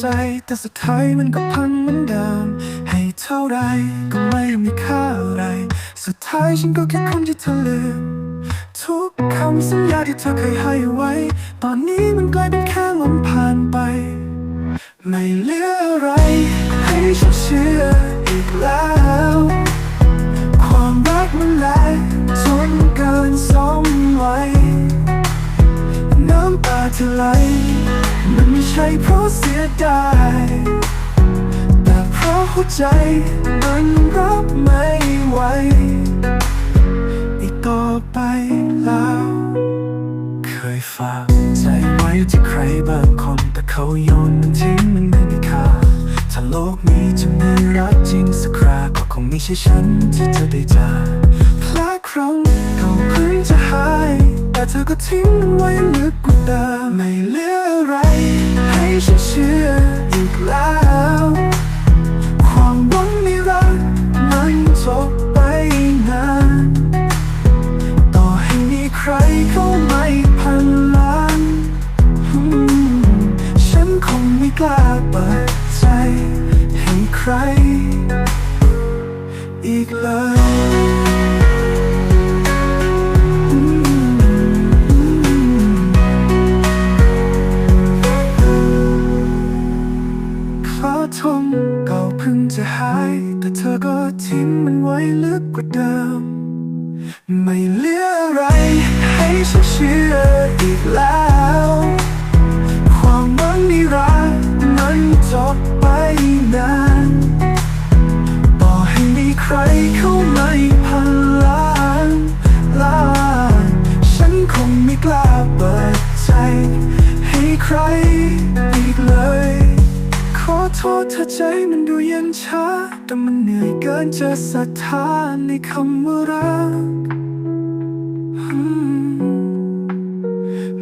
ใจ แต่สุดท้ายมันก็พังเหมือนเดิม ให้เท่าไรก็ไม่มีค่าอะไร สุดท้ายฉันก็แค่คนที่เธอลืมทุกคำสัญญาที่เธอเคยให้ไว้ ตอนนี้มันกลายเป็นแค่ลมผ่านไป ไม่เหลืออะไรให้ฉันเชื่ออีกแล้ว ความรักมันแรงจนเกินสมไว้ น้ำตาที่ไหล ช่เพราะเสียดายแต่เพราะหัวใจมันรับไม่ไหวอีกต่อไปแล้ว เคยฝากใจไว้ที่ใครบางคนแต่เขาโยนมันทิ้งมันไม่มีค่าถ้าโลกนี้จะมีรักจริงสักคราก็คงไม่ใช่ฉันที่จะได้เจอพลาดครั้งเก่าเพิ่งจะหาย แต่เธอก็ทิ้งมันไว้ลึกกว่าเดิมไม่เหลืออะไร ให้ฉันเชื่ออีกแล้ว ความหวังในรักมันจบ อะไร ให้ฉันเชื่ออีกแล้ว ความหวังในรักมันจบไปนานต่อให้มีใครเข้ามาอีกพันล้านล้าน ฉันคงไม่กล้าเปิดใจให้ใครอีกเลย ขอโทษถ้าใจมันดูเย็นชาแต่มันเหนื่อยเกินจะศรัทธาในคำว่ารัก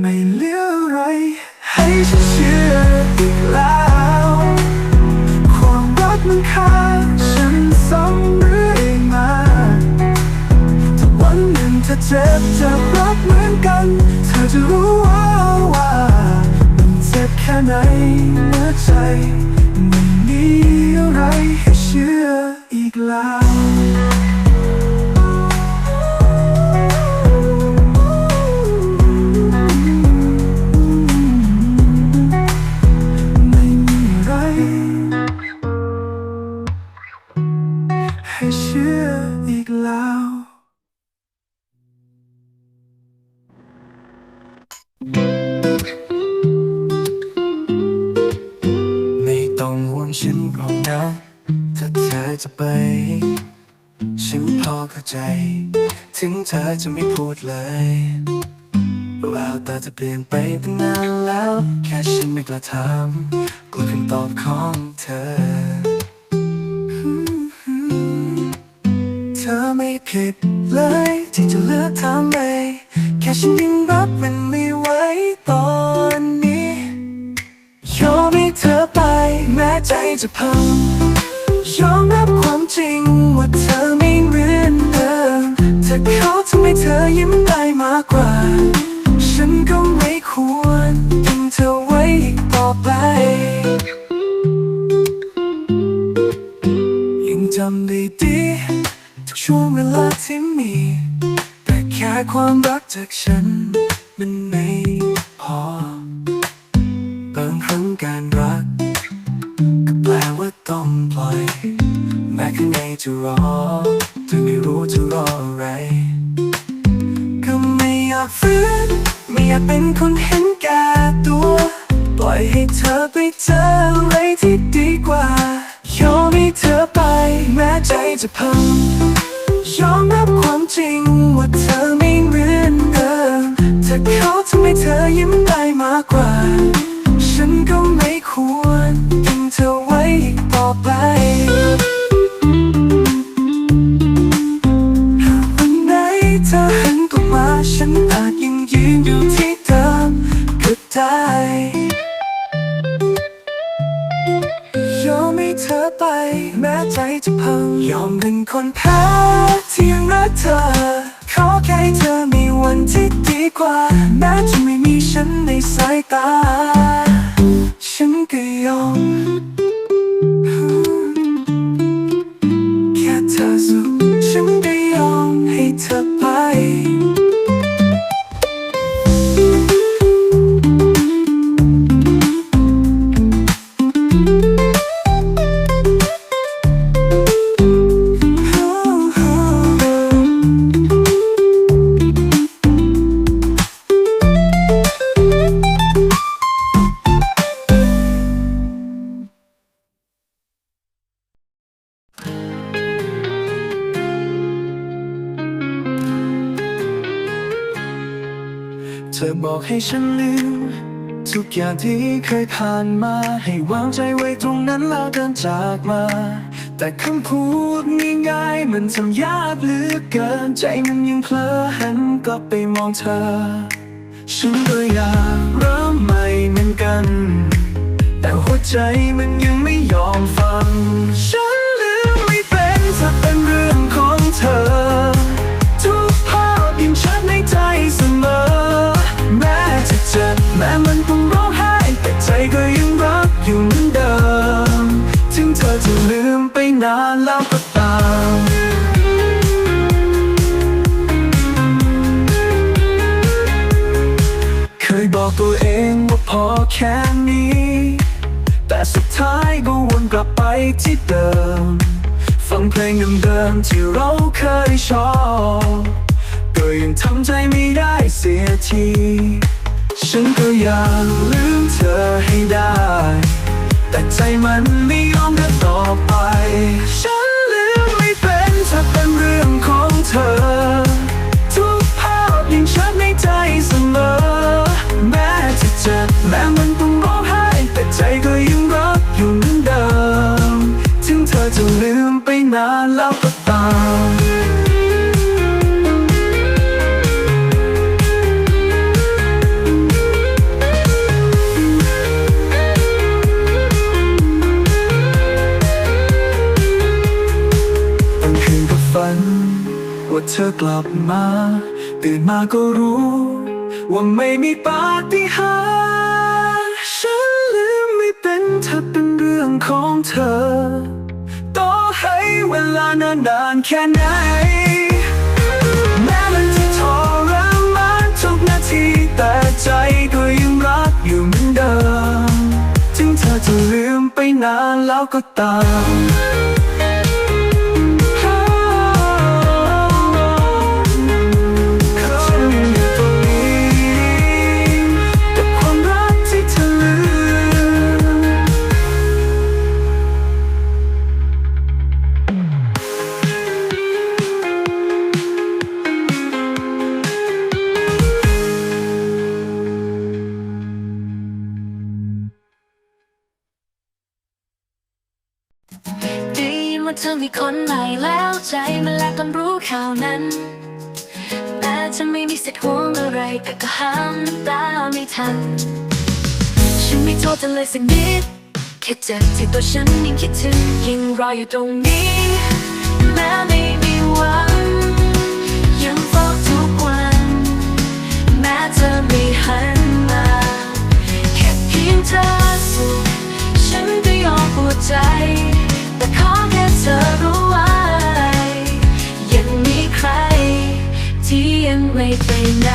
ไม่เหลืออะไรให้ฉันเชื่ออีกแล้ว ความรักมันค้าฉันซ้ำเรื่อยมาถ้าวันหนึ่งเธอเจ็บจะรักเหมือนกัน เธอจะรู้ว่าว่ามันเจ็บแค่ไหนเมื่อใจ ไม่มีอะไรให้เชื่ออีกแล้ว ฉันหรอกนะถ้าเธอจะไป ฉันพอเข้าใจ ถึงเธอจะไม่พูดเลยแววตาจะเปลี่ยนไปตั้งนานแล้ว แค่ฉันไม่กล้าถามกลัวคำตอบของเธอ เธอไม่ผิดเลยที่จะเลือกทำไปแค่ฉันยังรับมัน ใจจะพังยอมรับความจริงว่าเธอไม่เหมือนเดิมถ้าเขาทำให้เธอยิ้มได้มากกว่า ฉันก็ไม่ควรทิ้งเธอไว้อีกต่อไป ยังจำได้ดีทุกช่วงเวลาที่มี แต่แค่ความรักจากฉัน มันไม่พอ จะรอแต่ไม่รู้จะรออะไร ก็ไม่อยากฝืนไม่อยากเป็นคนเห็นแก่ตัว ปล่อยให้เธอไปเจออะไรที่ดีกว่ายอมให้เธอไปแม้ใจจะพังยอมรับความจริงว่าเธอไม่เหมือนเดิมถ้าเขาทำให้เธอยิ้มได้มากกว่า ฉันก็ไม่ควรทิ้งเธอไว้อีกต่อไป แม้ใจจะพัง ยอมเป็นคนแพ้ที่ยังรักเธอ ขอแค่เธอมีวันที่ดีกว่า แม้จะไม่มีฉันในสายตา ฉันก็ยอม แค่เธอสุข บอกให้ฉันลืม ทุกอย่างที่เคยผ่านมา ให้วางใจไว้ตรงนั้นแล้วเดินจากมา แต่คำพูดง่ายๆมันทำยากเหลือเกิน ใจมันยังเพลอหันกลับไปมองเธอ ฉันก็อยากเริ่มใหม่เหมือนกัน แต่หัวใจมันยังไม่ยอมฟังฉัน ที่เดิม ฟังเพลงเดิมๆที่เราเคยชอบก็ยังทำใจไม่ได้เสียที ฉันก็อยากลืมเธอให้ได้ แต่ใจมันไม่ยอมเดินต่อไป ฉันลืมไม่เป็นถ้าเป็นเรื่องของเธอ ลืมไปนานแล้วก็ตามบางคืนก็ฝันว่าเธอกลับมา ตื่นมาก็รู้ ว่าไม่มีปาฏิหาริย์ฉันลืมไม่เป็นถ้าเป็นเรื่องของเธอ เวลานานๆแค่ไหน แม้มันจะทรมานทุกนาที แต่ใจก็ยังรักอยู่เหมือนเดิม ถึงเธอจะลืมไปนานแล้วก็ตาม มีคนใหม่แล้วใจมันแลกตอนรู้ข่าวนั้น แต่ฉันไม่มีสิทธิ์ห่วงอะไรแต่ก็ห้ามน้ำตาไม่ทัน ฉันไม่โทษเธอเลยสักนิดแค่เจ็บที่ตัวฉันยังคิดถึงยังรออยู่ตรงนี้แม้ไม่มีหวัง ยังเฝ้าทุกวัน แม้เธอไม่หันมาแค่เพียงเธอสุขฉันก็ยอมปวดใจ แต่ขอแค่เธอรู้ไว้ ยังมีใคร ที่ยังไม่ไปไหน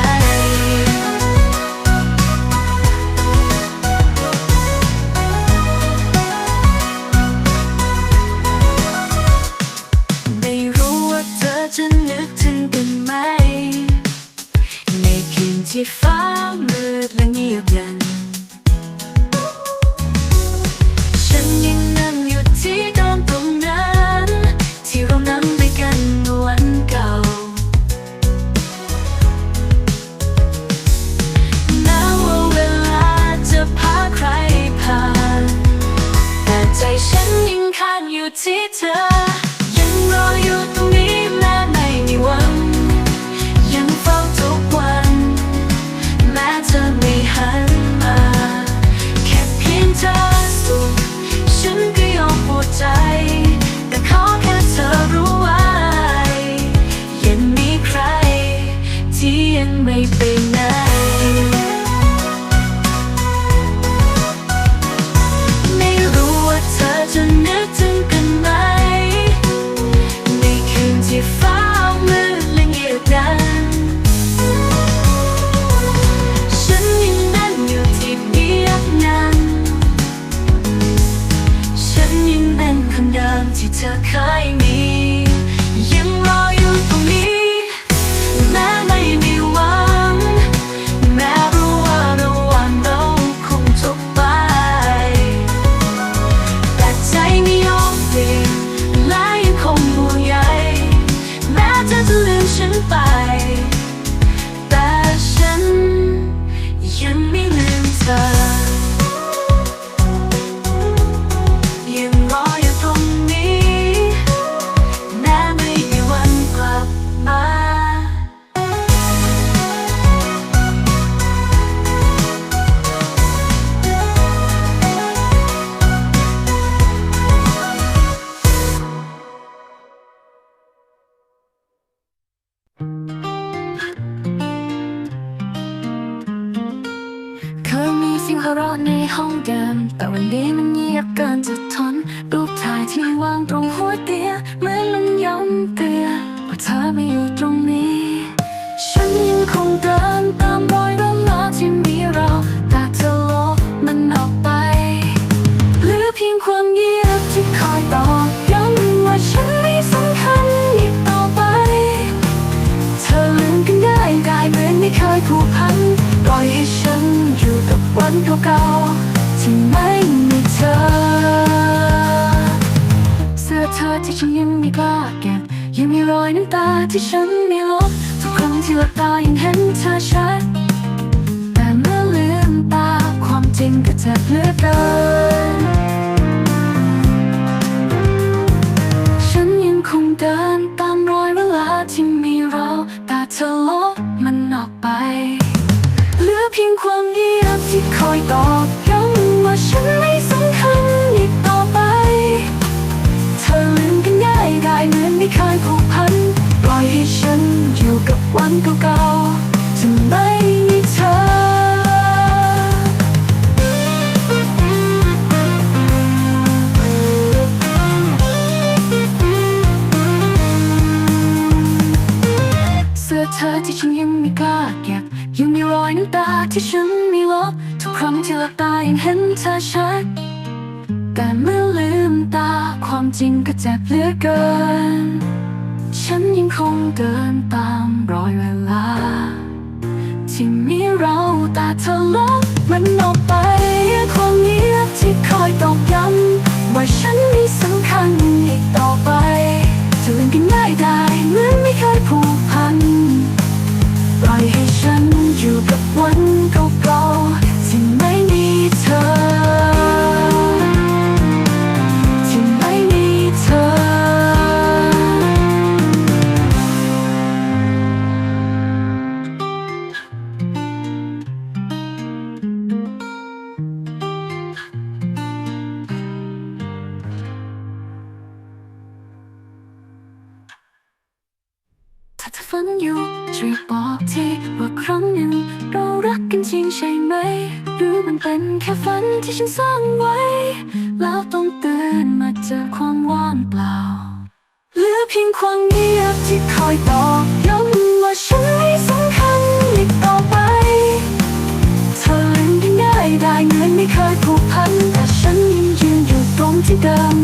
เธอเคยมี งหัวเราะในห้องเดิมแต่วันนี้มันเงียบเกินจะทน น้ำ ที่ฉันม่ลบทุกครั้งที่หลับตายังเห็นเธอชัดแต่เมื่อลืมตาความจริงก็เจ็บเหลือเกิน ฉันยังคงเดินตามรอยเวลา ที่มีเราแต่เธอลบมันออกไปความเงียบที่คอยตอกย้ำว่าฉัน จริงใช่ไหม หรือมันเป็นแค่ฝันที่ฉันสร้างไว้ แล้วต้องตื่นมาเจอความว่างเปล่าเหลือเพียงความเงียบที่คอยตอกย้ำว่าฉันไม่สำคัญอีกต่อไปเธอลืมได้ง่ายได้เหมือนไม่เคยผูกพัน แต่ฉันยังยืนอยู่ตรงที่เดิม